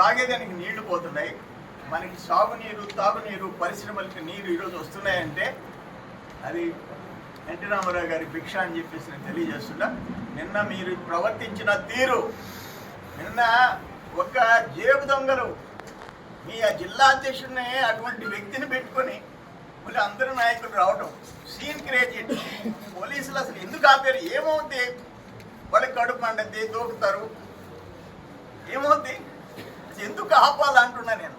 తాగేదానికి నీళ్ళు పోతున్నాయి. మనకి సాగునీరు తాగునీరు పరిశ్రమలకి నీరు ఈరోజు వస్తున్నాయంటే అది ఎన్టీ రామారావు గారి భిక్ష అని చెప్పేసి నేను తెలియజేస్తున్నా. నిన్న మీరు ప్రవర్తించిన తీరు నిన్న ఒక జేబు దొంగలు మీ ఆ జిల్లా అధ్యక్షుడిని అటువంటి వ్యక్తిని పెట్టుకొని మళ్ళీ అందరూ నాయకులు రావడం సీన్ క్రియేట్ చేయడం పోలీసులు అసలు ఎందుకు ఆపారు? ఏమవుద్ది? వాళ్ళకి కడుపు మండద్ది దూకుతారు. ఎందుకు ఆపాలంటున్నా నేను.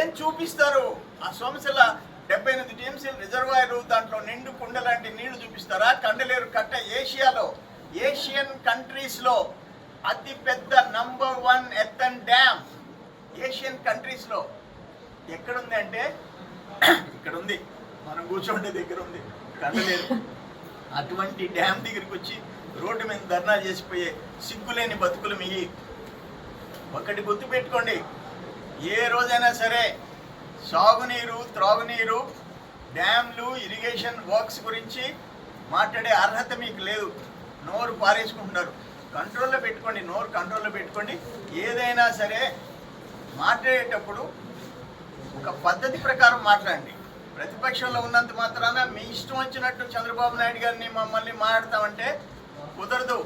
ఏం చూపిస్తారు? ఆ సోమశిల డెబ్బై ఎనిమిది టీఎంసీల రిజర్వాయర్ దాంట్లో నిండు కుండ లాంటి నీళ్ళు చూపిస్తారా? కండలేరు కట్ట ఏషియాలో ఏషియన్ కంట్రీస్లో అతి పెద్ద నంబర్ వన్ ఎత్తన్ డ్యామ్ ఏషియన్ కంట్రీస్లో ఎక్కడుంది అంటే? ఇక్కడ ఉంది మనం కూర్చోండే దగ్గర ఉంది కండలేరు. అటువంటి డ్యామ్ దగ్గరికి వచ్చి రోడ్డు మీద ధర్నా చేసిపోయే సిగ్గులేని బతుకులు మీ ఒకటి గుర్తుపెట్టుకోండి. ఏ రోజైనా సరే సాగునీరు త్రాగునీరు డ్యామ్లు ఇరిగేషన్ వర్క్స్ గురించి మాట్లాడే అర్హత మీకు లేదు. నోరు పారేసుకుంటున్నారు. కంట్రోల్లో పెట్టుకోండి నోరు కంట్రోల్లో పెట్టుకోండి. ఏదైనా సరే మాట్లాడేటప్పుడు ఒక పద్ధతి ప్రకారం మాట్లాడండి. ప్రతిపక్షంలో ఉన్నంత మాత్రాన మీ ఇష్టం వచ్చినట్టు చంద్రబాబు నాయుడు గారిని మమ్మల్ని మాట్లాడతామంటే కుదరదు.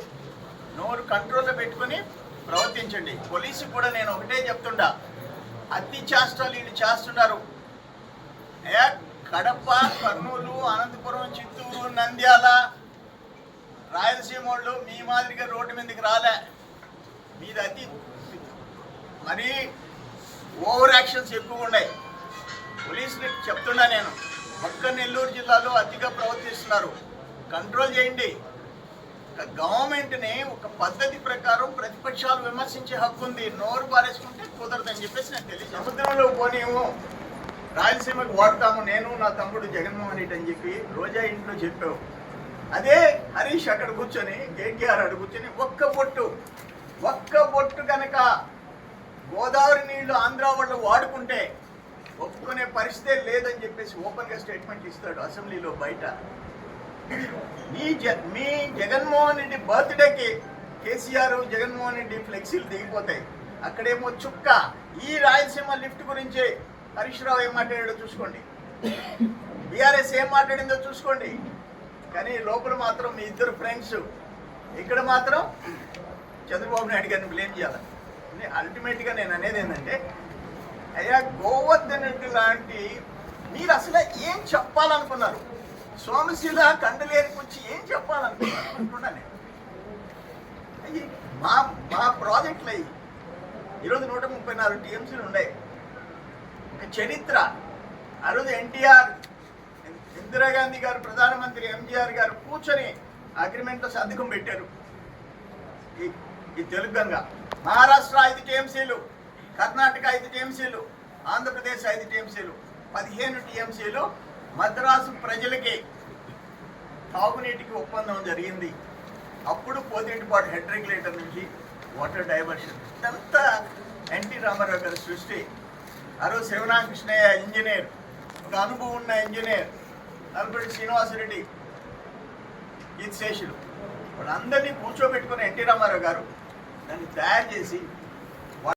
నోరు కంట్రోల్లో పెట్టుకొని ప్రవర్తించండి. పోలీసు కూడా నేను ఒకటే చెప్తుండా. అన్ని చేష్టలు వీళ్ళు చేస్తున్నారు. కడప కర్నూలు అనంతపురం చిత్తూరు నంద్యాల రాయలసీమ వాళ్ళు మీ మాదిరిగా రోడ్డు మీదకి రాలే. మీది అతి మరీ ఓవర్ యాక్షన్స్ ఎక్కువ ఉన్నాయి. పోలీసులు చెప్తున్నా నేను ఒక్క నెల్లూరు జిల్లాలో అతిగా ప్రవర్తిస్తున్నారు. కంట్రోల్ చేయండి. ఒక గవర్నమెంట్ని ఒక పద్ధతి ప్రకారం ప్రతిపక్షాలు విమర్శించే హక్కు ఉంది. నోరు పారేసుకుంటే కుదరదని చెప్పేసి నేను తెలియదు సముద్రంలో పోనేమో రాయలసీమకు వాడతాము. నేను నా తమ్ముడు జగన్మోహన్ రెడ్డి అని చెప్పి రోజా ఇంట్లో చెప్పావు. అదే హరీష్ అక్కడ కూర్చొని కేటీఆర్ అక్కడ కూర్చొని ఒక్క బొట్టు ఒక్క బొట్టు కనుక గోదావరి నీళ్ళు ఆంధ్ర వాళ్ళు వాడుకుంటే ఒప్పుకునే పరిస్థితే లేదని చెప్పేసి ఓపెన్గా స్టేట్మెంట్ ఇస్తాడు అసెంబ్లీలో బయట. మీ జ మీ జగన్మోహన్ రెడ్డి బర్త్డేకి కేసీఆర్ జగన్మోహన్ రెడ్డి ఫ్లెక్సీలు దిగిపోతాయి. అక్కడేమో చుక్క. ఈ రాయలసీమ లిఫ్ట్ గురించి హరీష్ రావు ఏం మాట్లాడాడో చూసుకోండి. బీఆర్ఎస్ ఏం మాట్లాడిందో చూసుకోండి. కానీ లోపల మాత్రం మీ ఇద్దరు ఫ్రెండ్స్ ఇక్కడ మాత్రం చంద్రబాబు నాయుడు గారిని బ్లేమ్ చేయాలి. అల్టిమేట్గా నేను అనేది ఏంటంటే అయ్యా గోవర్ధనుడి లాంటి మీరు అసలు ఏం చెప్పాలనుకున్నారు? సోమశిల కండలేరుకొచ్చి ఏం చెప్పాలనుకున్నారు అయ్యి మా మా ప్రాజెక్టులు అయ్యి ఈరోజు నూట ముప్పై నాలుగు టీఎంసీలు ఉన్నాయి. ఒక చరిత్ర. ఆ రోజు ఎన్టీఆర్ ఇందిరాగాంధీ గారు ప్రధానమంత్రి ఎంజీఆర్ గారు కూర్చొని అగ్రిమెంట్లో సంతకం పెట్టారు. ఈ ఈ తెలుగు గంగ. మహారాష్ట్ర ఐదు టీఎంసీలు కర్ణాటక ఐదు టీఎంసీలు ఆంధ్రప్రదేశ్ ఐదు టీఎంసీలు పదిహేను టీఎంసీలు మద్రాసు ప్రజలకి తాగునీటికి ఒప్పందం జరిగింది. అప్పుడు పోతిరెడ్డిపాటు హెడ్ రెగ్యులేటర్ నుంచి వాటర్ డైవర్షన్. ఇదంతా ఎన్టీ రామారావు గారి సృష్టి. ఆ రోజు శివరామకృష్ణయ్య ఇంజనీర్ ఒక అనుభవం ఉన్న ఇంజనీర్ నలుగురి శ్రీనివాసరెడ్డి ఇది శేషులు వాళ్ళందరినీ కూర్చోబెట్టుకుని ఎన్టీ రామారావు గారు దాన్ని తయారు చేసి